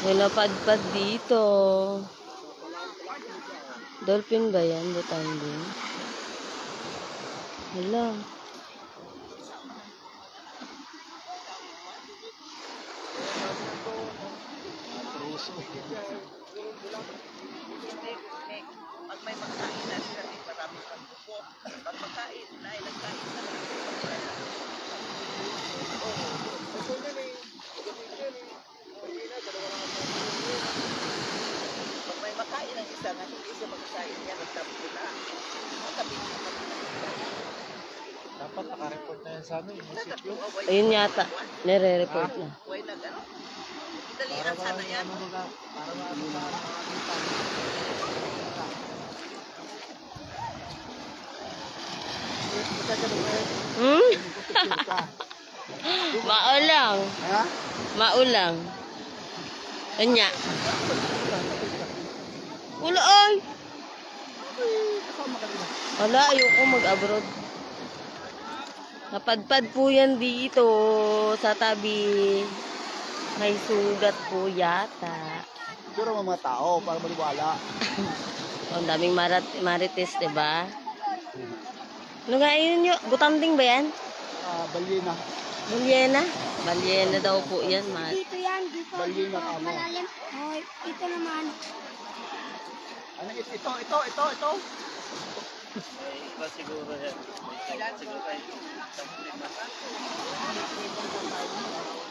May napadpad dito. Dolphin ba yan? Butanding? Hala. Pag may magkain na sila, di marami pang buko. Pag magkain na, ay nagkain na lang. Pag may makain ang isa na hindi siya magkain niya, nagtabi na. Nagtabi na. Dapat naka-report na yan sa amin. munisipyo. Ayun yata. Nire-report na. Huwag nag ano. Dali lang sana ba yan. ano mga, para ba ano sa nakakita. Naman. Hmm? Maulang. Ha? Maulang. Kanya. Wala ay. Wala, ayoko mag-abroad. Napadpad po yan dito sa tabi. May sugat po yata. Siguro mga tao para maniwala. Oh, Ang daming marat marites, 'di ba? Ano nga yun yun? Butanding ba yan? Ah, balyena. Balyena? Balyena daw po yan, ma. Dito yan, dito, Bali dito, na kamo. malalim. Oh, ito naman. Ano ito, ito, ito, ito, ito. Iba siguro yan. Siguro tayo. Natin